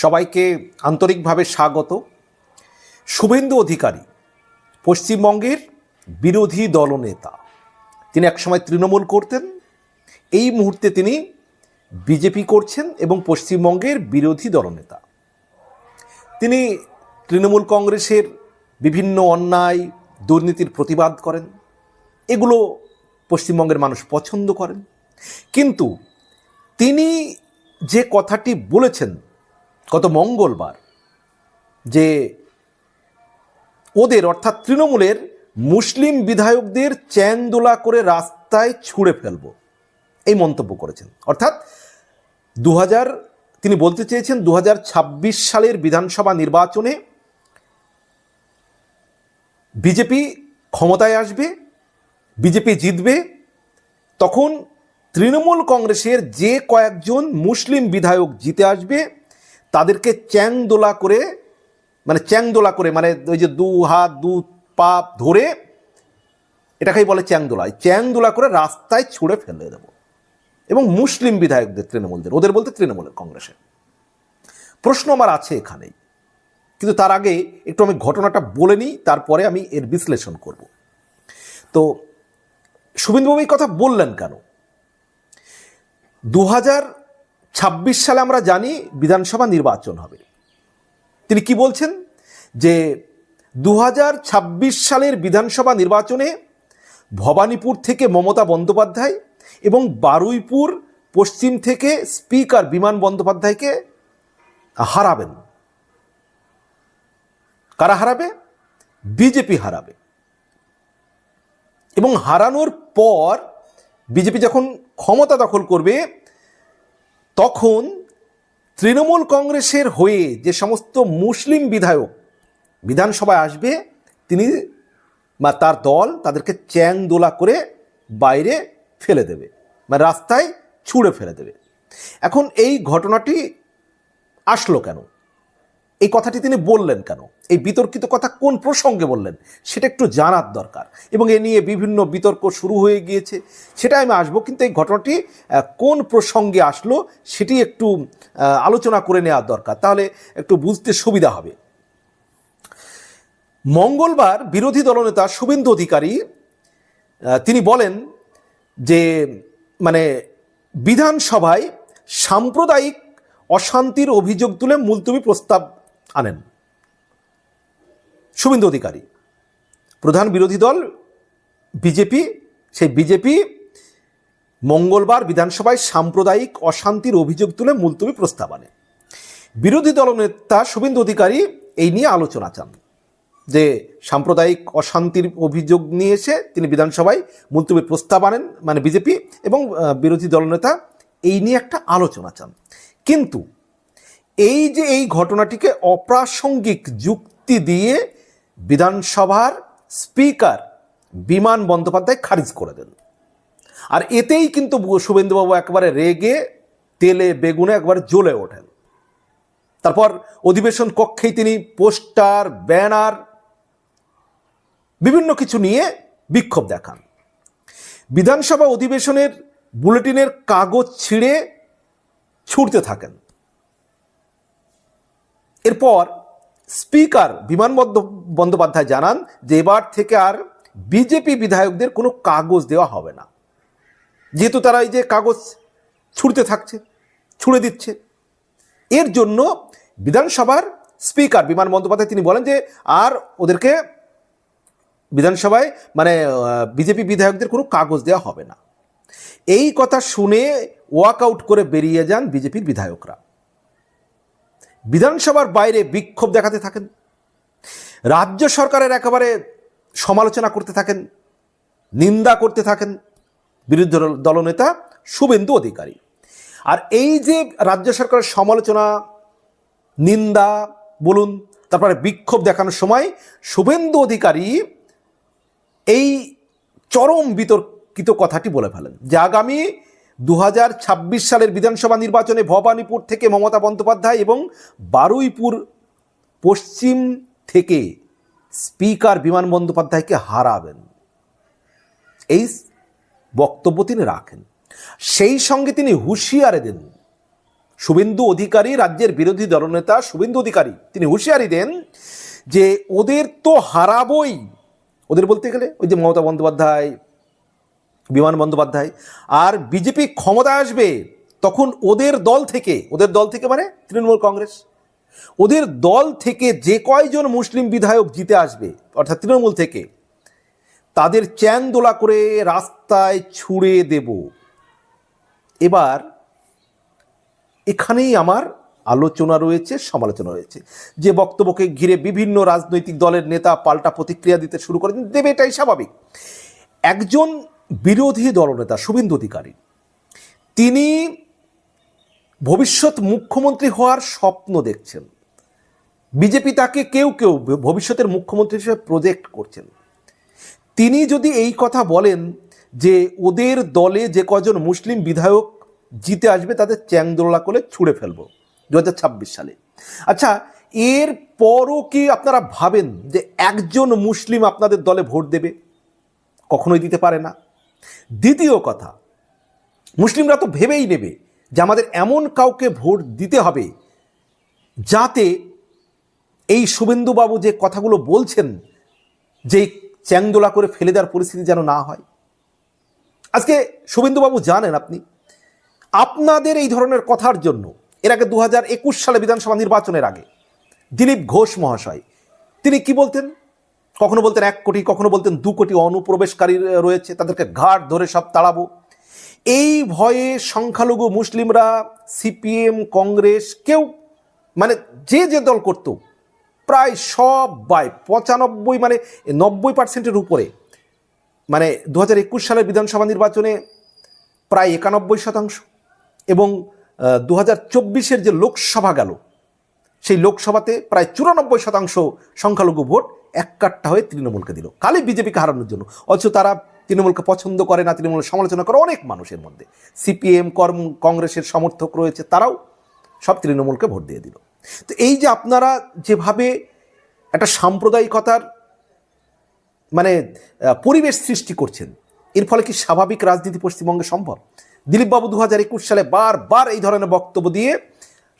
সবাইকে আন্তরিকভাবে স্বাগত। শুভেন্দু অধিকারী, পশ্চিমবঙ্গের বিরোধী দলনেতা, তিনি একসময় তৃণমূল করতেন। এই মুহূর্তে তিনি বিজেপি করছেন এবং পশ্চিমবঙ্গের বিরোধী দলনেতা। তিনি তৃণমূল কংগ্রেসের বিভিন্ন অন্যায়, দুর্নীতির প্রতিবাদ করেন। এগুলো পশ্চিমবঙ্গের মানুষ পছন্দ করেন। কিন্তু তিনি যে কথাটি বলেছেন গত মঙ্গলবার যে ওদের, অর্থাৎ তৃণমূলের মুসলিম বিধায়কদের চ্যাংদোলা করে রাস্তায় ছুঁড়ে ফেলব, এই মন্তব্য করেছেন। অর্থাৎ দু তিনি বলতে চেয়েছেন দু হাজার ছাব্বিশ সালের বিধানসভা নির্বাচনে বিজেপি ক্ষমতায় আসবে, বিজেপি জিতবে, তখন তৃণমূল কংগ্রেসের যে কয়েকজন মুসলিম বিধায়ক জিতে আসবে তাদেরকে চ্যাংদোলা করে মানে চ্যাংদোলা করে মানে ওই যে দু হাত, দু পা ধরে, এটাকেই বলে চ্যাংদোলা। চ্যাংদোলা করে রাস্তায় ছুঁড়ে ফেলে দেবো। এবং মুসলিম বিধায়কদের, তৃণমূলদের, ওদের বলতে তৃণমূলের কংগ্রেসের প্রশ্ন আমার আছে এখানেই। কিন্তু তার আগে একটু আমি ঘটনাটা বলে নিই, তারপরে আমি এর বিশ্লেষণ করব। তো শুভেন্দুবাবু কথা বললেন কেন? দু হাজার ছাব্বিশ সালে আমরা জানি বিধানসভা নির্বাচন হবে। তিনি কি বলছেন? যে দু হাজার ছাব্বিশ সালের বিধানসভা নির্বাচনে ভবানীপুর থেকে মমতা বন্দ্যোপাধ্যায় এবং বারুইপুর পশ্চিম থেকে স্পিকার বিমান বন্দ্যোপাধ্যায়কে হারাবেন। কারা হারাবে? বিজেপি হারাবে। এবং হারানোর পর বিজেপি যখন ক্ষমতা দখল করবে তখন তৃণমূল কংগ্রেসের হয়ে যে সমস্ত মুসলিম বিধায়ক বিধানসভায় আসবে, তিনি বা তার দল তাদেরকে চ্যাং দোলা করে বাইরে ফেলে দেবে মানে রাস্তায় ছুঁড়ে ফেলে দেবে। এখন এই ঘটনাটি আসলো কেন? এই কথাটি তিনি বললেন কেন? এই বিতর্কিত কথা কোন প্রসঙ্গে বললেন? সেটা একটু জানার দরকার। এবং এ নিয়ে বিভিন্ন বিতর্ক শুরু হয়ে গিয়েছে। সেটা আমি আসব, কিন্তু এই ঘটনাটি কোন প্রসঙ্গে আসলো সেটি একটু আলোচনা করে নেওয়ার দরকার। তাহলে একটু বুঝতে সুবিধা হবে। মঙ্গলবার বিরোধী দলনেতা শুভেন্দু অধিকারী তিনি বলেন যে মানে বিধানসভায় সাম্প্রদায়িক অশান্তির অভিযোগ তুলে মুলতবি প্রস্তাব আনেন। শুভেন্দু অধিকারী, প্রধান বিরোধী দল, বিজেপি, সেই বিজেপি মঙ্গলবার বিধানসভায় সাম্প্রদায়িক অশান্তির অভিযোগ তুলে মুলতবি প্রস্তাব আনে। বিরোধী দলনেতা শুভেন্দু অধিকারী এই নিয়ে আলোচনা চান যে সাম্প্রদায়িক অশান্তির অভিযোগ নিয়ে এসে তিনি বিধানসভায় মুলতবি প্রস্তাব আনেন মানে বিজেপি এবং বিরোধী দলনেতা এই নিয়ে একটা আলোচনা চান। কিন্তু এই যে এই ঘটনাটিকে অপ্রাসঙ্গিক যুক্তি দিয়ে বিধানসভার স্পিকার বিমান বন্দ্যোপাধ্যায় খারিজ করে দেন। আর এতেই কিন্তু শুভেন্দুবাবু একবারে রেগে তেলে, বেগুনে একবারে জ্বলে ওঠেন। তারপর অধিবেশন কক্ষেই তিনি পোস্টার, ব্যানার, বিভিন্ন কিছু নিয়ে বিক্ষোভ দেখান। বিধানসভা অধিবেশনের বুলেটিনের কাগজ ছিঁড়ে ছুটতে থাকেন। এরপর স্পিকার বিমান বন্দ্য- বন্দ্যোপাধ্যায় জানান যে এবার থেকে আর বিজেপি বিধায়কদের কোনো কাগজ দেওয়া হবে না। যেহেতু তারা এই যে কাগজ ছুঁড়তে থাকছে, ছুঁড়ে দিচ্ছে। এর জন্য বিধানসভার স্পিকার বিমান বন্দ্যোপাধ্যায় তিনি বলেন যে আর ওদেরকে বিধানসভায় মানে বিজেপি বিধায়কদের কোনো কাগজ দেওয়া হবে না। এই কথা শুনে ওয়াক আউট করে বেরিয়ে যান বিজেপির বিধায়করা। বিধানসভার বাইরে বিক্ষোভ দেখাতে থাকেন। রাজ্য সরকারের একেবারে সমালোচনা করতে থাকেন, নিন্দা করতে থাকেন বিরোধী দল- দলনেতা শুভেন্দু অধিকারী। আর এই যে রাজ্য সরকারের সমালোচনা, নিন্দা বলুন, তারপরে বিক্ষোভ দেখানোর সময় শুভেন্দু অধিকারী এই চরম বিতর্কিত কথাটি বলে ফেলেন যে আগামী দু হাজার ছাব্বিশ সালের বিধানসভা নির্বাচনে ভবানীপুর থেকে মমতা বন্দ্যোপাধ্যায় এবং বারুইপুর পশ্চিম থেকে স্পিকার বিমান বন্দ্যোপাধ্যায়কে হারাবেন। এই বক্তব্য তিনি রাখেন। সেই সঙ্গে তিনি হুঁশিয়ারে দেন। শুভেন্দু অধিকারী, রাজ্যের বিরোধী দলনেতা শুভেন্দু অধিকারী, তিনি হুঁশিয়ারি দেন যে ওদের তো হারাবই। ওদের বলতে গেলে ওই যে মমতা বন্দ্যোপাধ্যায় বিমান বন্দ্যোপাধ্যায়। আর বিজেপি ক্ষমতায় আসবে তখন ওদের দল থেকে, ওদের দল থেকে মানে তৃণমূল কংগ্রেস। ওদের দল থেকে যে কয়জন মুসলিম বিধায়ক জিতে আসবে, অর্থাৎ তৃণমূল থেকে, তাদের চ্যান দোলা করে রাস্তায় ছুড়ে দেব। এবার এখানেই আমার আলোচনা রয়েছে, সমালোচনা রয়েছে। যে বক্তব্যকে ঘিরে বিভিন্ন রাজনৈতিক দলের নেতা পাল্টা প্রতিক্রিয়া দিতে শুরু করেন দেবে এটাই স্বাভাবিক। একজন বিরোধী দলনেতা শুভেন্দু অধিকারী। তিনি ভবিষ্যৎ মুখ্যমন্ত্রী হওয়ার স্বপ্ন দেখছেন। বিজেপি তাকে কেউ কেউ ভবিষ্যতের মুখ্যমন্ত্রী হিসেবে প্রজেক্ট করছেন। তিনি যদি এই কথা বলেন যে ওদের দলে যে কজন মুসলিম বিধায়ক জিতে আসবে, তাদের চ্যাংদোলা করে ছুঁড়ে ফেলব দু সালে। আচ্ছা এর পরও কি আপনারা ভাবেন যে একজন মুসলিম আপনাদের দলে ভোট দেবে? কখনোই দিতে পারে না। দ্বিতীয় কথা, মুসলিমরা তো ভেবেই নেবে যে আমাদের এমন কাউকে ভোট দিতে হবে যাতে এই শুভেন্দুবাবু যে কথাগুলো বলছেন যে চ্যাংদোলা করে ফেলে দেওয়ার পরিস্থিতি যেন না হয়। আজকে শুভেন্দুবাবু জানেন আপনি, আপনাদের এই ধরনের কথার জন্য, এর আগে দু সালে বিধানসভা নির্বাচনের আগে, দিলীপ ঘোষ মহাশয়, তিনি কি বলতেন? কখনো বলতেন এক কোটি, কখনো বলতেন দু কোটি অনুপ্রবেশকারী রয়েছে, তাদেরকে ঘাট ধরে সব তাড়াবো। এই ভয়ে সংখ্যালঘু মুসলিমরা, সিপিএম, কংগ্রেস, কেউ মানে যে যে দল করত, প্রায় সব বাই পঁচানব্বই মানে নব্বই পার্সেন্টের উপরে মানে দু হাজার একুশ সালের বিধানসভা নির্বাচনে প্রায় একানব্বই শতাংশ এবং দু হাজার চব্বিশের যে লোকসভা গেল, সেই লোকসভাতে প্রায় চুরানব্বই শতাংশ সংখ্যালঘু ভোট এক কাট্টা হয়ে তৃণমূলকে দিল। খালি বিজেপিকে হারানোর জন্য। অথচ তারা তৃণমূলকে পছন্দ করে না তৃণমূলের সমালোচনা করে অনেক মানুষের মধ্যে। সিপিএম, কর্ম, কংগ্রেসের সমর্থক রয়েছে, তারাও সব তৃণমূলকে ভোট দিয়ে দিল। তো এই যে আপনারা যেভাবে একটা সাম্প্রদায়িকতার মানে পরিবেশ সৃষ্টি করছেন, এর ফলে কি স্বাভাবিক রাজনীতি পশ্চিমবঙ্গে সম্ভব? দিলীপবাবু দু হাজার একুশ সালে বারবার এই ধরনের বক্তব্য দিয়ে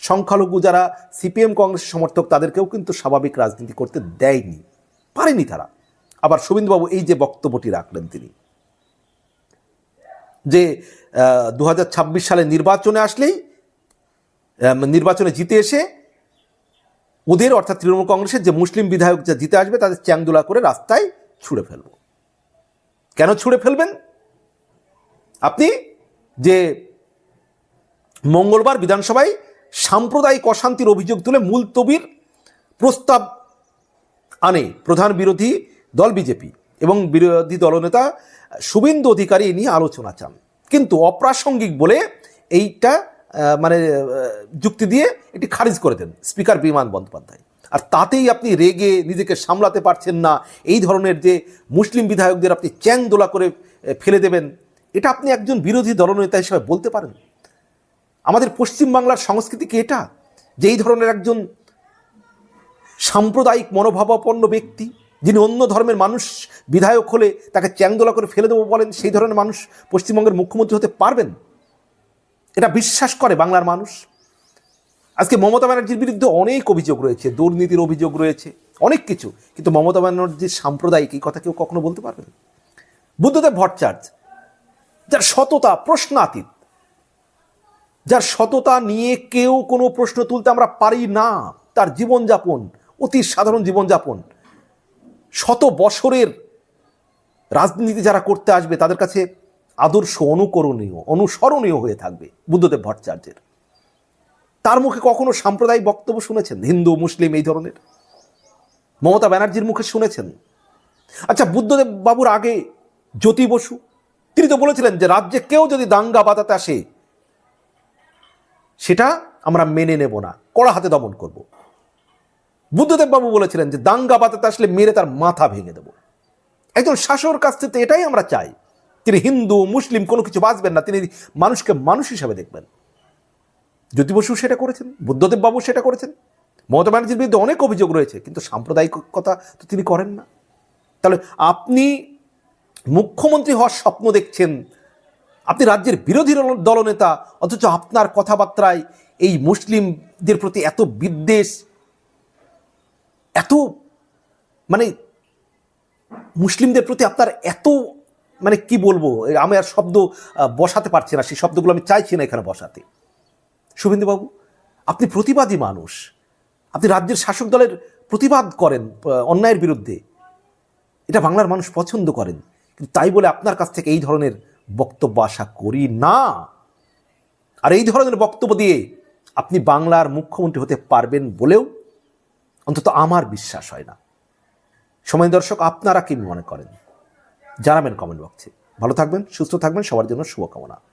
সংখ্যালঘু যারা সিপিএম, কংগ্রেসের সমর্থক, তাদেরকেও কিন্তু স্বাভাবিক রাজনীতি করতে দেয়নি। পারেনি তারা। আবার শুভেন্দুবাবু এই যে বক্তব্যটি রাখলেন তিনি, যে দু সালে নির্বাচনে আসলেই নির্বাচনে জিতে এসে ওদের অর্থাৎ তৃণমূল কংগ্রেসের যে মুসলিম বিধায়ক যা জিতে আসবে তাদের চ্যাংদোলা করে রাস্তায় ছুঁড়ে ফেলব। কেন ছুঁড়ে ফেলবেন? আপনি যে মঙ্গলবার বিধানসভায় সাম্প্রদায়িক অশান্তির অভিযোগ তুলে মুলতবির প্রস্তাব আনে প্রধান বিরোধী দল বিজেপি এবং বিরোধী দলনেতা শুভেন্দু অধিকারী নিয়ে আলোচনা চান। কিন্তু অপ্রাসঙ্গিক বলে এইটা মানে যুক্তি দিয়ে এটি খারিজ করে দেন স্পিকার বিমান বন্দ্যোপাধ্যায়। আর তাতেই আপনি রেগে নিজেকে সামলাতে পারছেন না, এই ধরনের যে মুসলিম বিধায়কদের আপনি চ্যাং দোলা করে ফেলে দেবেন, এটা আপনি একজন বিরোধী দলনেতা হিসেবে বলতে পারেন? আমাদের পশ্চিমবাংলার সংস্কৃতি কি এটা? যে এই ধরনের একজন সাম্প্রদায়িক মনোভাবাপন্ন ব্যক্তি, যিনি অন্য ধর্মের মানুষ, বিধায়ক হলে তাকে চ্যাংদোলা করে ফেলে দেবো বলেন, সেই ধরনের মানুষ পশ্চিমবঙ্গের মুখ্যমন্ত্রী হতে পারবেন? এটা বিশ্বাস করে বাংলার মানুষ। আজকে মমতা ব্যানার্জির বিরুদ্ধে অনেক অভিযোগ রয়েছে, দুর্নীতির অভিযোগ রয়েছে, অনেক কিছু। কিন্তু মমতা ব্যানার্জির সাম্প্রদায়িক এই কথা কেউ কখনো বলতে পারবেন বুদ্ধদেব ভট্টাচার্য, যার সততা প্রশ্নাতীত, যার সততা নিয়ে কেউ কোনো প্রশ্ন তুলতে আমরা পারি না, তার জীবনযাপন অতি সাধারণ জীবনযাপন। শত বছরের রাজনীতি যারা করতে আসবে, তাদের কাছে আদর্শ অনুকরণীয়, অনুসরণীয় হয়ে থাকবে বুদ্ধদেব ভট্টাচার্যের। তার মুখে কখনো সাম্প্রদায়িক বক্তব্য শুনেছেন? হিন্দু, মুসলিম এই ধরনের? মমতা ব্যানার্জির মুখে শুনেছেন? আচ্ছা বুদ্ধদেব বাবুর আগে জ্যোতি বসু, তিনি তো বলেছিলেন যে রাজ্যে কেউ যদি দাঙ্গা বাতাতে আসে, সেটা আমরা মেনে নেব না, কড়া হাতে দমন করব। বুদ্ধদেব বাবু বলেছিলেন যে দাঙ্গা বাতাতে আসলে মেরে তার মাথা ভেঙে দেব। একজন শাসকের কাছ থেকে এটাই আমরা চাই। তিনি হিন্দু, মুসলিম, কোনো কিছু বাঁচবেন না। তিনি মানুষকে মানুষ হিসাবে দেখবেন। জ্যোতি বসু সেটা করেছেন বুদ্ধদেব বাবু সেটা করেছেন। মমতা ব্যানার্জির বিরুদ্ধে অনেক অভিযোগ রয়েছে, কিন্তু সাম্প্রদায়িকতা তো তিনি করেন না। তাহলে আপনি মুখ্যমন্ত্রী হওয়ার স্বপ্ন দেখছেন, আপনি রাজ্যের বিরোধী দল- দলনেতা, অথচ আপনার কথাবার্তায় এই মুসলিমদের প্রতি এত বিদ্বেষ এত মানে মুসলিমদের প্রতি আপনার এত মানে কি বলব, আমি আর শব্দ বসাতে পারছি না, সেই শব্দগুলো আমি চাইছি না এখানে বসাতে। শুভেন্দুবাবু আপনি প্রতিবাদী মানুষ। আপনি রাজ্যের শাসক দলের প্রতিবাদ করেন অন্যায়ের বিরুদ্ধে। এটা বাংলার মানুষ পছন্দ করেন। কিন্তু তাই বলে আপনার কাছ থেকে এই ধরনের বক্তব্য আশা করি না। আর এই ধরনের বক্তব্য দিয়ে আপনি বাংলার মুখ্যমন্ত্রী হতে পারবেন বলেও অন্তত আমার বিশ্বাস হয় না। সময় দর্শক, আপনারা কি মনে করেন? জানাবেন কমেন্ট বক্সে ভালো থাকবেন, সুস্থ থাকবেন, সবার জন্য শুভকামনা।